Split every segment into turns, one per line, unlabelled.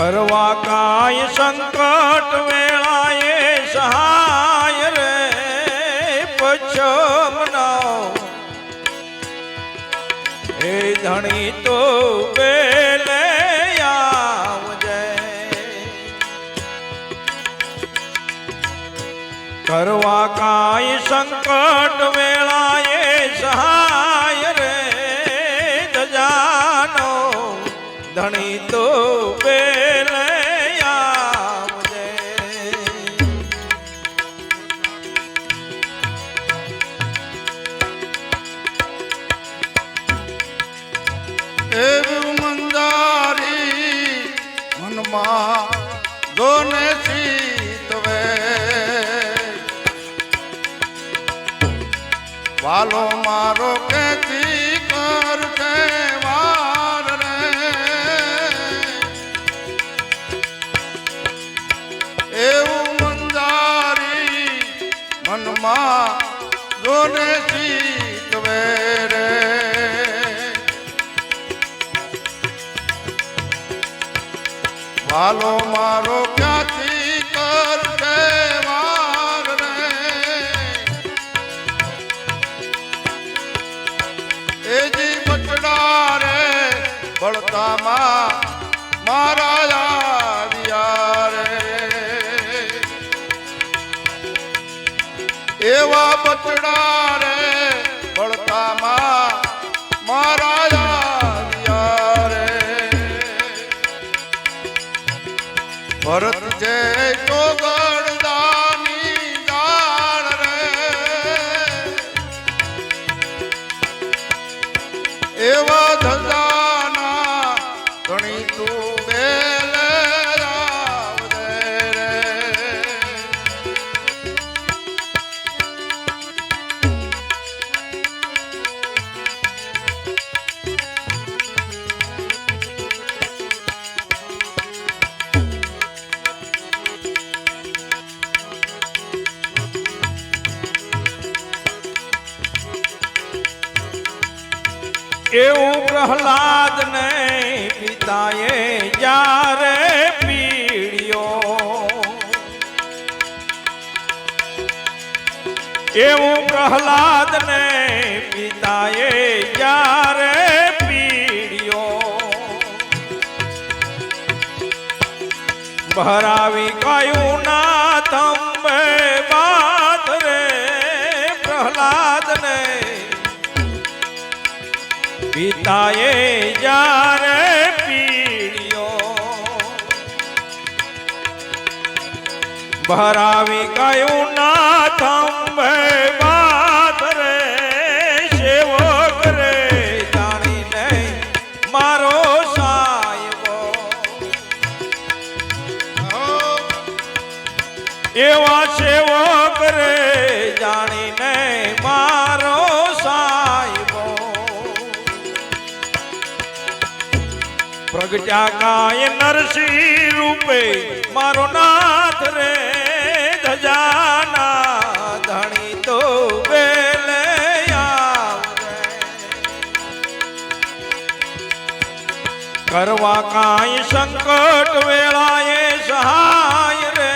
કરવા કાય સંકટ વેળાએ સહાય રે પછમનાઓ હે ધણી તો બેલે કરવા કાય સંકટ વેળાએ સહાય રે દજાનો ધણી તો બેલે આવજે
મંદારી મનમાં જોને વાલો મારો કેથી કરશે વાર રે. એવું મંદારી મનમાં જોને શીતવે રે વાલો મારો ક્યાંથી બળતામાં મારા આવ્યા એવા બચડા એવું
પ્રહલાદ ને પિતાએ જ્યારે પીડ્યો. એવું પ્રહલાદ ને પિતાએ જ્યારે પીડ્યો. ભરાવી કયું ના તંબે પિતાએ જ્યારે પીડ્યો ભરાવી કયું ના થંભે એવા સેવક રે જાણીને પ્રગટા કાય નરસિંહ રૂપે. મારો નાથ રે ધજાના ધણી તો બેલે કરવા કાંઈ સંકટ વેળાએ સહાય રે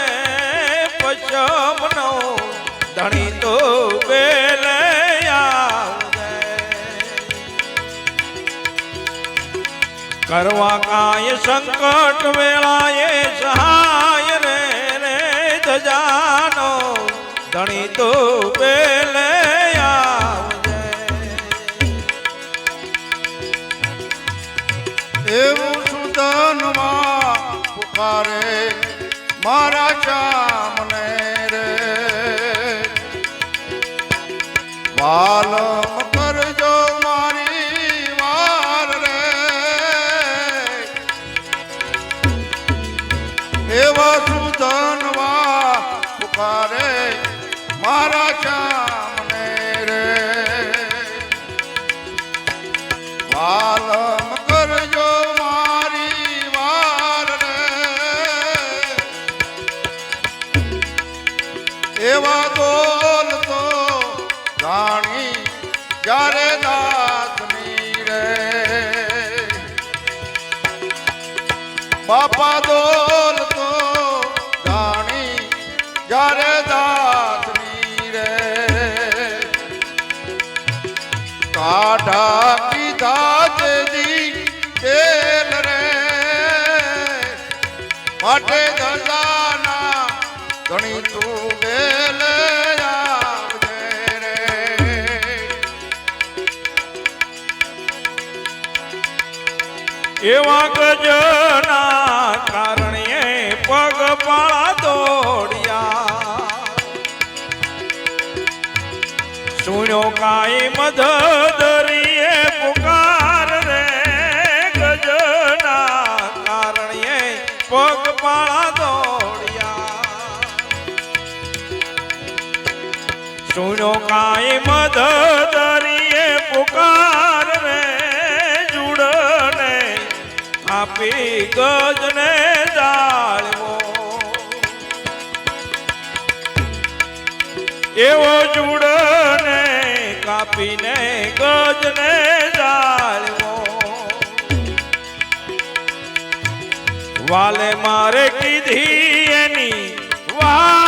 પચમનો કરવા કાય સંકટ વેળાએ સહાય રે રે ધજાનો ધણી તો પેલે
એવું સુધનમાં પુકારે, મારા ચામને રે. વાલમ બાપા દોલ તો જાણી ઘરે દાસની રે કાઢા કીધા જેદી તેલ રે. માટે ધજાના ઘણી તું બેલ
એવા ગજના કારણે પગ પાળા દોડ્યા. સુણ્યો કાંઈ મધદરીએ પુકાર રે ગજના કારણે પગ પાળા દોડ્યા. સુણ્યો કાંઈ મધદરીએ ગજને જાળવો એવો જુડને કાપીને ગજને જાળવો વાલે મારે કીધી એની વાર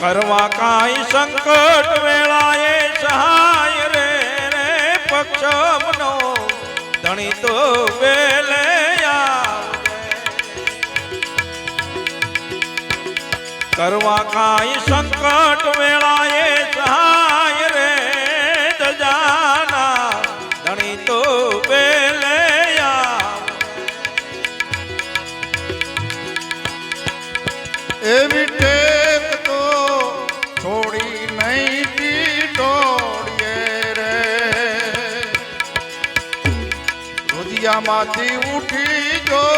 કરવા કાંઈ સંકટ વેળાએ સહાય રે રે પક્ષમનો ધણી તો વેલે. કરવા કાંઈ સંકટ વેળાએ સહાય રે દજાના ધણી તો વેલે.
એવી રુધિયામાંથી ઉઠી જો